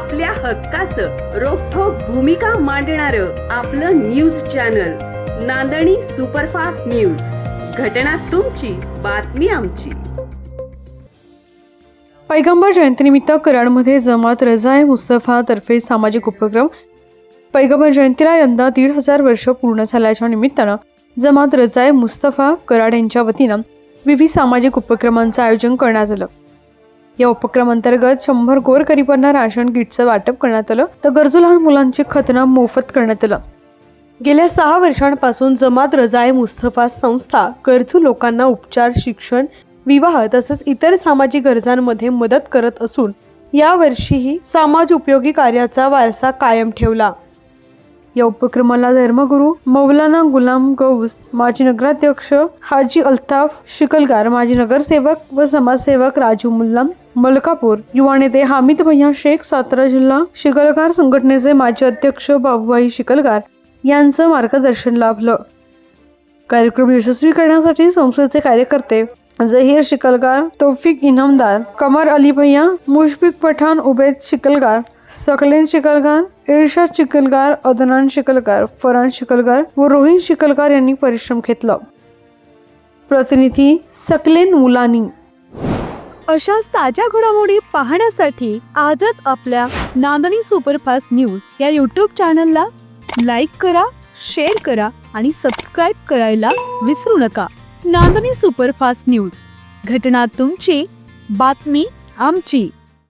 आपल्या हक्काचं रोखोक भूमिका मांडणार आपलं news channel Nandani superfast news. घटना तुमची बातमी आमची. पैगंबर जयंतीनिमित्त कराडमध्ये जमात रजाय मुस्तफा तर्फे सामाजिक उपक्रम. पैगंबर जयंतीला यंदा दीड हजार वर्ष पूर्ण झाल्याच्या निमित्तानं जमात रजाय मुस्तफा कराड यांच्या वतीनं विविध सामाजिक उपक्रमांचं आयोजन करण्यात आलं. या उपक्रमांतर्गत शंभर गोरगरिबांना राशन किटचं वाटप करण्यात आलं. तर गरजू लहान मुलांची खतना मोफत करण्यात आलं. गेल्या सहा वर्षांपासून जमात रजाय मुस्तफा संस्था गरजू लोकांना उपचार शिक्षण विवाह तसंच इतर सामाजिक गरजांमध्ये मदत करत असून यावर्षीही समाज उपयोगी कार्याचा वारसा कायम ठेवला. या उपक्रमाला धर्मगुरू मौलाना गुलाम गौस माजी नगराध्यक्ष हाजी अल्ताफ शिकलगार माजी नगरसेवक व समाजसेवक राजू मुल्लाम मलकापूर युवा नेते हामिद भैया शेख सातारा जिल्हा शिकलगार संघटनेचे माजी अध्यक्ष बाबूभाई शिकलगार यांचं मार्गदर्शन लाभलं. कार्यक्रम यशस्वी करण्यासाठी संस्थेचे कार्यकर्ते जहीर शिकलगार तौफिक इनामदार कमर अली भैया मुशफिक पठाण उबेद शिकलगार सकलेन शिकलगार इर्शाद शिकलगार अदनान शिकलगार फरान शिकलगार व रोहिन शिकलगार यांनी परिश्रम घेतला. प्रतिनिधी सकलेन मुलानी. अशाच ताज्या घडामोडी पाहण्यासाठी आजच आपल्या नांदणी सुपरफास्ट न्यूज या यूट्यूब चॅनलला लाईक करा शेअर करा आणि सबस्क्राईब करायला विसरू नका. Nandani superfast news. घटना तुमची बातमी आमची.